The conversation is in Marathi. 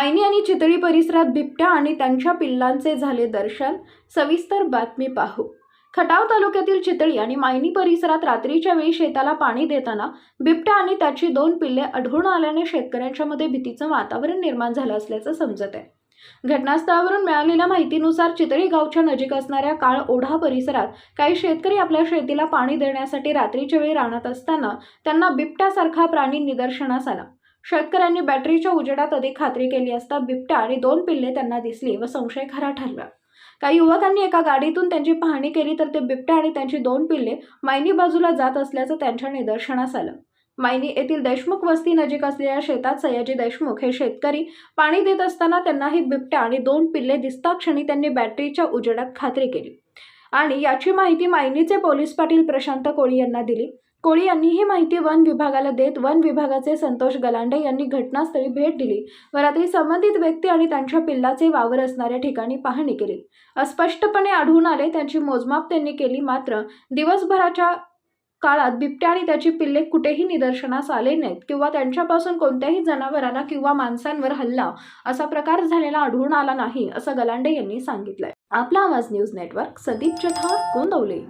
मायनी आणि चितळी परिसरात बिबट्या आणि त्यांच्या पिल्लांचे झाले दर्शन. सविस्तर बातमी पाहू. खटाव तालुक्यातील चितळी आणि मायनी परिसरात रात्रीच्या वेळी शेताला पाणी देताना बिबट्या आणि त्याची दोन पिल्ले आढळून आल्याने शेतकऱ्यांच्या मध्ये भीतीचं वातावरण निर्माण झालं असल्याचं समजत आहे. घटनास्थळावरून मिळालेल्या माहितीनुसार चितळी गावच्या नजीक असणाऱ्या काळ ओढा परिसरात काही शेतकरी आपल्या शेतीला पाणी देण्यासाठी रात्रीच्या वेळी राहत असताना त्यांना बिबट्यासारखा प्राणी निदर्शनास आला. शेतकऱ्यांनी बॅटरीच्या उजेडात अधिक खात्री केली असता बिबट्या आणि दोन पिल्ले त्यांना दिसली व संशय खरा ठरला. काही युवकांनी एका गाडीतून त्यांची पाहणी केली तर ते बिबट्या आणि त्यांची दोन पिल्ले मायनी बाजूला जात असल्याचं त्यांच्या निदर्शनास आलं. मायनी येथील देशमुख वस्ती नजीक असलेल्या शेतात सयाजी देशमुख हे शेतकरी पाणी देत असताना त्यांनाही बिबट्या आणि दोन पिल्ले दिसता क्षणी त्यांनी बॅटरीच्या उजेडात खात्री केली. आणि याची माहिती मायनीचे पोलीस पाटील प्रशांत कोळी यांना दिली. कोळी यांनी ही माहिती वन विभागाला देत वन विभागाचे संतोष गलांडे यांनी घटनास्थळी भेट दिली. व रात्री संबंधित व्यक्ती आणि त्यांच्या पिल्लाचे वावर असणाऱ्या ठिकाणी पाहणी केली. अस्पष्टपणे आढळून आले त्यांची मोजमाप त्यांनी केली मात्र दिवसभराच्या काळात बिबट्या आणि त्याची पिल्ले कुठेही निदर्शनास आले नाहीत किंवा त्यांच्यापासून कोणत्याही जनावरांना किंवा माणसांवर हल्ला असा प्रकार झालेला आढळून आला नाही असं गलांडे यांनी सांगितलंय. आपला आवाज न्यूज नेटवर्क सदीप जथा गोंदवले.